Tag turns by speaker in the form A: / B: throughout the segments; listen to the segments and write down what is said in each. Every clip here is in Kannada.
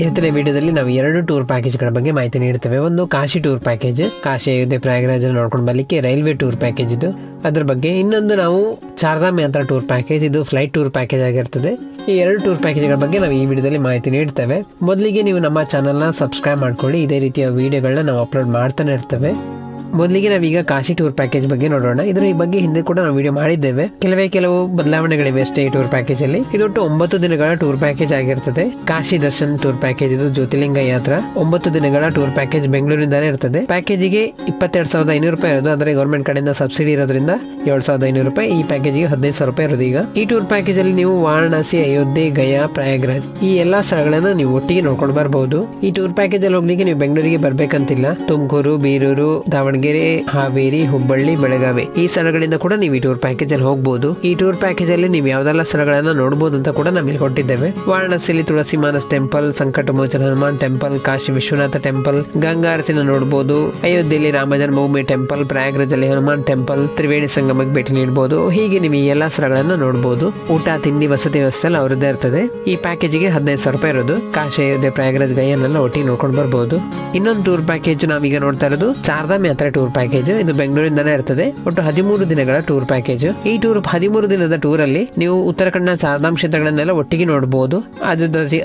A: ಇವತ್ತಿನ ವಿಡಿಯೋದಲ್ಲಿ ನಾವು ಎರಡು ಟೂರ್ ಪ್ಯಾಕೇಜ್ಗಳ ಬಗ್ಗೆ ಮಾಹಿತಿ ನೀಡುತ್ತೇವೆ. ಒಂದು ಕಾಶಿ ಟೂರ್ ಪ್ಯಾಕೇಜ್, ಕಾಶಿ ಅಯೋಧ್ಯೆ ಪ್ರಯಾಗರಾಜ್ ನೋಡ್ಕೊಂಡು ಬರಲಿಕ್ಕೆ ರೈಲ್ವೆ ಟೂರ್ ಪ್ಯಾಕೇಜ್ ಇದು. ಅದ್ರ ಬಗ್ಗೆ ಇನ್ನೊಂದು ನಾವು ಚಾರ್ಧಾಮ ಯಾತ್ರಾ ಟೂರ್ ಪ್ಯಾಕೇಜ್, ಇದು ಫ್ಲೈಟ್ ಟೂರ್ ಪ್ಯಾಕೇಜ್ ಆಗಿರ್ತದೆ. ಈ ಎರಡು ಟೂರ್ ಪ್ಯಾಕೇಜ್ಗಳ ಬಗ್ಗೆ ನಾವು ಈ ವಿಡಿಯೋದಲ್ಲಿ ಮಾಹಿತಿ ನೀಡ್ತೇವೆ ಮೊದಲಿಗೆ ನೀವು ನಮ್ಮ ಚಾನಲ್ನ ಸಬ್ಸ್ಕ್ರೈಬ್ ಮಾಡ್ಕೊಳ್ಳಿ. ಇದೇ ರೀತಿಯ ವಿಡಿಯೋಗಳನ್ನ ನಾವು ಅಪ್ಲೋಡ್ ಮಾಡ್ತಾನೆ ಇರ್ತೇವೆ. ಮೊದಲಿಗೆ ನಾವೀಗ ಕಾಶಿ ಟೂರ್ ಪ್ಯಾಕೇಜ್ ಬಗ್ಗೆ ನೋಡೋಣ. ಇದರ ಈ ಬಗ್ಗೆ ಹಿಂದೆ ಕೂಡ ನಾವು ವಿಡಿಯೋ ಮಾಡಿದ್ದೇವೆ. ಕೆಲವೇ ಕೆಲವು ಬದಲಾವಣೆಗಳಿವೆ ಅಷ್ಟೇ ಈ ಟೂರ್ ಪ್ಯಾಕೇಜ್ ಅಲ್ಲಿ ಇದೊಟ್ಟು ಒಂಬತ್ತು ದಿನಗಳ ಟೂರ್ ಪ್ಯಾಕೇಜ್ ಆಗಿರ್ತದೆ. ಕಾಶಿ ದರ್ಶನ್ ಟೂರ್ ಪ್ಯಾಕೇಜ್ ಇದು ಜ್ಯೋತಿರ್ಲಿಂಗ ಯಾತ್ರಾ. ಒಂಬತ್ತು ದಿನಗಳ ಟೂರ್ ಪ್ಯಾಕೇಜ್ ಬೆಂಗಳೂರಿಂದಾನೇ ಇರ್ತದೆ. ಪ್ಯಾಕೇಜಿಗೆ ಇಪ್ಪತ್ತೆರಡು ಸಾವಿರದ ಐನೂರು ರೂಪಾಯಿ ಇರೋದು. ಆದರೆ ಗೌರ್ಮೆಂಟ್ ಕಡೆಯಿಂದ ಸಬ್ಸಿಡಿ ಇರೋದ್ರಿಂದ ಏಳು ಸಾವಿರದ ಐನೂರು ರೂಪಾಯಿ, ಈ ಪ್ಯಾಕೇಜಿಗೆ ಹದಿನೈದು ಸಾವಿರ ರೂಪಾಯಿ ಇರೋದು ಈಗ. ಈ ಟೂರ್ ಪ್ಯಾಕೇಜ್ ಅಲ್ಲಿ ನೀವು ವಾರಣಾಸಿ, ಅಯೋಧ್ಯೆ, ಗಯಾ, ಪ್ರಯಾಗ್ರಾಜ್ ಈ ಎಲ್ಲಾ ಸ್ಥಳಗಳನ್ನ ನೀವು ಒಟ್ಟಿಗೆ ನೋಡ್ಕೊಂಡು ಬರಬಹುದು ಈ ಟೂರ್ ಪ್ಯಾಕೇಜ್ ಅಲ್ಲಿ ಹೋಗ್ಲಿಕ್ಕೆ ನೀವು ಬೆಂಗಳೂರಿಗೆ ಬರ್ಬೇಕಂತಿಲ್ಲ. ತುಮಕೂರು, ಬೀರೂರು, ದಾವಣಗೆರೆ ಹಾವೇರಿ, ಹುಬ್ಬಳ್ಳಿ, ಬೆಳಗಾವಿ ಈ ಸ್ಥಳಗಳಿಂದ ಕೂಡ ನೀವು ಈ ಟೂರ್ ಪ್ಯಾಕೇಜ್ ಅಲ್ಲಿ ಹೋಗಬಹುದು ಈ ಟೂರ್ ಪ್ಯಾಕೇಜ್ ಅಲ್ಲಿ ನೀವು ಯಾವ್ದೆಲ್ಲ ಸ್ಥಳಗಳನ್ನ ನೋಡಬಹುದು ಅಂತ ಕೂಡ ನಮಗೆ ಕೊಟ್ಟಿದ್ದೇವೆ. ವಾರಣಾಸಿಯಲ್ಲಿ Tulsi Manas temple Sankat Mochan Hanuman temple Kashi Vishwanath temple ಗಂಗಾರತಿನ ನೋಡಬಹುದು ಅಯೋಧ್ಯೆಯಲ್ಲಿ ರಾಮ ಜನ್ಮಭೂಮಿ ಟೆಂಪಲ್ ಪ್ರಯಾಗ್ರಾಜಲ್ಲಿ ಹನುಮಾನ್ ಟೆಂಪಲ್ ತ್ರಿವೇಣಿ ಸಂಗಮಕ್ಕೆ ಭೇಟಿ ನೀಡಬಹುದು ಹೀಗೆ ನೀವು ಎಲ್ಲಾ ಸ್ಥಳಗಳನ್ನ ನೋಡಬಹುದು ಊಟ, ತಿಂಡಿ, ವಸತಿ ವ್ಯವಸ್ಥೆ ಎಲ್ಲ ಅವ್ರದ್ದೇ ಇರ್ತದೆ. ಈ ಪ್ಯಾಕೇಜಿಗೆ ಹದಿನೈದು ಸಾವಿರ ರೂಪಾಯಿ ಇರೋದು. ಕಾಶಿ, ಅಯೋಧ್ಯೆ, ಪ್ರಯಾಗ್ರಾಜ್ ಗಯನ್ನೆಲ್ಲ ಒಟ್ಟಿಗೆ ನೋಡ್ಕೊಂಡು ಬರ್ಬೋದು. ಇನ್ನೊಂದು ಟೂರ್ ಪ್ಯಾಕೇಜ್ ನಾವೀಗ ನೋಡ್ತಾ ಇರೋದು ಚಾರ್ಧಾಮ್ ಯಾತ್ರೆ ಟೂರ್ ಪ್ಯಾಕೇಜ್ ಇದು ಬೆಂಗಳೂರಿಂದಾನೇ ಇರ್ತದೆ. ಒಟ್ಟು ಹದಿಮೂರು ದಿನಗಳ ಟೂರ್ ಪ್ಯಾಕೇಜ್ ಈ ಟೂರ್ ಹದಿಮೂರು ದಿನದ ಟೂರ್ ಅಲ್ಲಿ ನೀವು ಉತ್ತರಾಖಂಡ್ನ ಚಾರ್ಧಾಮ್ ಕ್ಷೇತ್ರಗಳನ್ನೆಲ್ಲ ಒಟ್ಟಿಗೆ ನೋಡಬಹುದು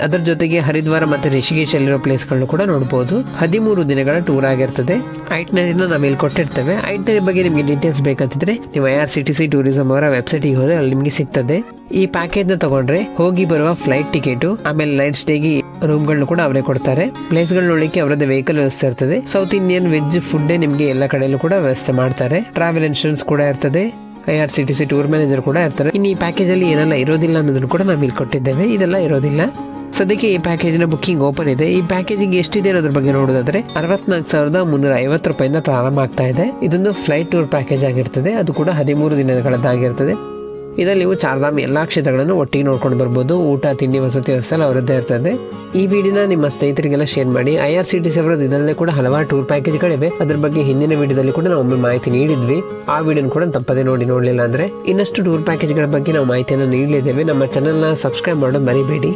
A: ಅದ್ರ ಜೊತೆಗೆ ಹರಿದ್ವಾರ ಮತ್ತು ರಿಷಿಕೇಶ್ ಅಲ್ಲಿರೋ ಪ್ಲೇಸ್ಗಳನ್ನು ಕೂಡ ನೋಡಬಹುದು ಹದಿಮೂರು ದಿನಗಳ ಟೂರ್ ಆಗಿರ್ತದೆ. ಐಟ್ನರಿನ ನಾವು ಇಲ್ಲಿ ಕೊಟ್ಟಿರ್ತೇವೆ. ಐಟ್ನರಿ ಬಗ್ಗೆ ನಿಮಗೆ ಡೀಟೇಲ್ಸ್ ಬೇಕಂತಿದ್ರೆ ನೀವು I R C T C tourism ಅವರ ವೆಬ್ಸೈಟಿಗೆ ಹೋದ್ರೆ ಅಲ್ಲಿ ನಿಮಗೆ ಸಿಗ್ತದೆ. ಈ ಪ್ಯಾಕೇಜ್ನ ತಗೊಂಡ್ರೆ ಹೋಗಿ ಬರುವ ಫ್ಲೈಟ್ ಟಿಕೆಟ್ ಆಮೇಲೆ ನೈಟ್ ಸ್ಟೇಗೆ ರೂಮ್ಗಳನ್ನ ಕೂಡ ಅವರೇ ಕೊಡ್ತಾರೆ. ಪ್ಲೇಸ್ಗಳು ನೋಡಲಿಕ್ಕೆ ಅವರದ್ದು ವೆಹಿಕಲ್ ವ್ಯವಸ್ಥೆ ಇರ್ತದೆ. ಸೌತ್ ಇಂಡಿಯನ್ ವೆಜ್ ಫುಡ್ ನಿಮಗೆ ಎಲ್ಲ ಕಡೆಯಲ್ಲೂ ಕೂಡ ವ್ಯವಸ್ಥೆ ಮಾಡ್ತಾರೆ. ಟ್ರಾವೆಲ್ ಇನ್ಶೂರೆನ್ಸ್ ಕೂಡ ಇರ್ತದೆ. I R C T C tour manager ಕೂಡ ಇರ್ತಾರೆ. ಇನ್ನು ಈ ಪ್ಯಾಕೇಜ್ ಅಲ್ಲಿ ಏನೆಲ್ಲ ಇರೋದಿಲ್ಲ ಅನ್ನೋದನ್ನು ಕೂಡ ನಾವು ಇಲ್ಲಿ ಕೊಟ್ಟಿದ್ದೇವೆ. ಇದೆಲ್ಲ ಇರೋದಿಲ್ಲ. ಸದ್ಯಕ್ಕೆ ಈ ಪ್ಯಾಕೇಜಿನ ಬುಕ್ಕಿಂಗ್ ಓಪನ್ ಇದೆ. ಈ ಪ್ಯಾಕೇಜಿಗೆ ಎಷ್ಟಿದೆ ಅನ್ನೋದ್ರ ಬಗ್ಗೆ ನೋಡೋದಾದ್ರೆ ಅರವತ್ನಾಲ್ಕು ಸಾವಿರದ ಮುನ್ನೂರ ಐವತ್ತು ರೂಪಾಯಿಂದ ಪ್ರಾರಂಭ ಆಗ್ತಾ ಇದೆ. ಇದೊಂದು ಫ್ಲೈಟ್ ಟೂರ್ ಪ್ಯಾಕೇಜ್ ಆಗಿರ್ತದೆ. ಅದು ಕೂಡ ಹದಿಮೂರು ದಿನಗಳದ್ದಾಗಿರ್ತದೆ. ಇದರಲ್ಲಿ ನೀವು ಚಾರ್ಧಾಮ್ ಎಲ್ಲ ಕ್ಷೇತ್ರಗಳನ್ನು ಒಟ್ಟಿಗೆ ನೋಡ್ಕೊಂಡು ಬರ್ಬೋದು. ಊಟ, ತಿಂಡಿ, ವಸತಿ ವ್ಯವಸ್ಥೆ ಎಲ್ಲ ಅವರದ್ದೇ ಇರ್ತದೆ. ಈ ವಿಡಿಯೋನ ನಿಮ್ಮ ಸ್ನೇಹಿತರಿಗೆಲ್ಲ ಶೇರ್ ಮಾಡಿ. I R C T C ಅವರದ್ದು ಇದರಲ್ಲೇ ಕೂಡ ಹಲವಾರು ಟೂರ್ ಪ್ಯಾಕೇಜ್ಗಳಿವೆ ಅದ್ರ ಬಗ್ಗೆ ಹಿಂದಿನ ವಿಡಿಯೋದಲ್ಲಿ ಕೂಡ ನಾವು ಒಮ್ಮೆ ಮಾಹಿತಿ ನೀಡಿದ್ವಿ. ಆ ವಿಡಿಯೋನ ಕೂಡ ತಪ್ಪದೇ ನೋಡಿ ನೋಡಲಿಲ್ಲ ಅಂದ್ರೆ ಇನ್ನಷ್ಟು ಟೂರ್ ಪ್ಯಾಕೇಜ್ಗಳ ಬಗ್ಗೆ ನಾವು ಮಾಹಿತಿಯನ್ನು ನೀಡಲಿದ್ದೇವೆ. ನಮ್ಮ ಚಾನಲ್ನ ಸಬ್ಸ್ಕ್ರೈಬ್ ಮಾಡೋದು ಮರಿಬೇಡಿ.